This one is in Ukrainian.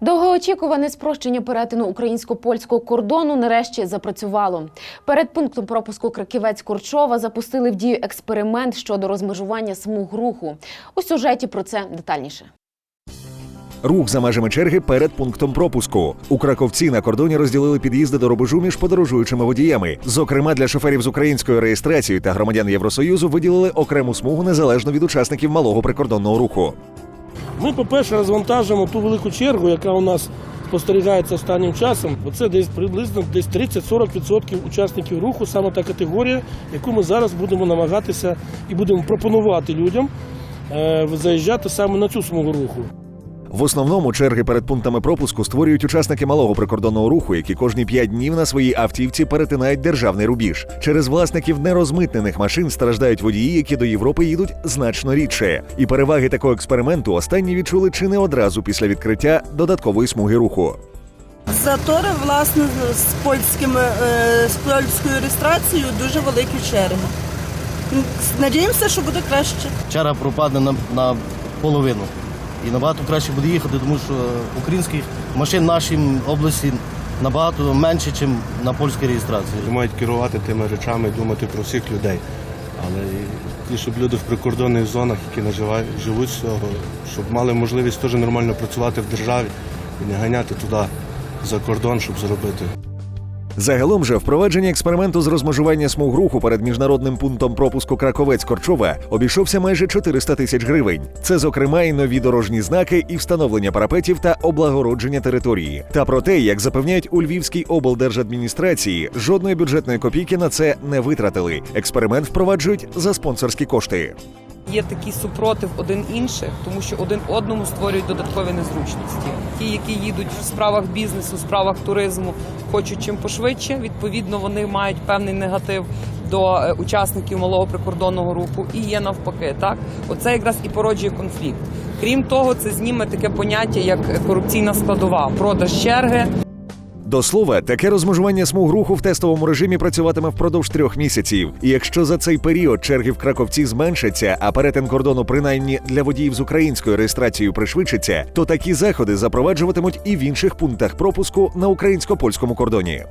Довгоочікуване спрощення перетину українсько-польського кордону нарешті запрацювало. Перед пунктом пропуску Краківець Корчова запустили в дію експеримент щодо розмежування смуг руху. У сюжеті про це детальніше. Рух за межами черги перед пунктом пропуску. У Краковці на кордоні розділили під'їзди до рубежу між подорожуючими водіями. Зокрема, для шоферів з українською реєстрацією та громадян Євросоюзу виділили окрему смугу незалежно від учасників малого прикордонного руху. Ми, по-перше, розвантажимо ту велику чергу, яка у нас спостерігається останнім часом. Оце десь приблизно десь 30-40% учасників руху, саме та категорія, яку ми зараз будемо намагатися і будемо пропонувати людям е, заїжджати саме на цю смугу руху. В основному черги перед пунктами пропуску створюють учасники малого прикордонного руху, які кожні п'ять днів на своїй автівці перетинають державний рубіж. Через власників нерозмитнених машин страждають водії, які до Європи їдуть значно рідше. І переваги такого експерименту останні відчули чи не одразу після відкриття додаткової смуги руху. Затори, власне, з польськими е, з польською реєстрацією дуже великі черги. Надіємося, що буде краще. черга пропаде на, на половину. І набагато краще буде їхати, тому що українських машин в нашій області набагато менше, ніж на польській реєстрації. мають керувати тими речами думати про всіх людей. Але і щоб люди в прикордонних зонах, які живуть з цього, щоб мали можливість теж нормально працювати в державі і не ганяти туди за кордон, щоб заробити. Загалом же впровадження експерименту з розмежування смуг руху перед міжнародним пунктом пропуску Краковець Корчова обійшовся майже 400 тисяч гривень. Це, зокрема, і нові дорожні знаки, і встановлення парапетів та облагородження території. Та про те, як запевняють у Львівській облдержадміністрації, жодної бюджетної копійки на це не витратили. Експеримент впроваджують за спонсорські кошти. Є такий супротив один інших, тому що один одному створюють додаткові незручності. Ті, які їдуть в справах бізнесу, в справах туризму, хочуть чим пошвидше. Відповідно, вони мають певний негатив до е, учасників малого прикордонного руху і є навпаки. Так, оце якраз і породжує конфлікт. Крім того, це зніме таке поняття як корупційна складова, продаж черги. До слова, таке розмежування смуг руху в тестовому режимі працюватиме впродовж трьох місяців. І якщо за цей період черги в Краковці зменшаться, а перетин кордону принаймні для водіїв з українською реєстрацією пришвидшиться, то такі заходи запроваджуватимуть і в інших пунктах пропуску на українсько-польському кордоні.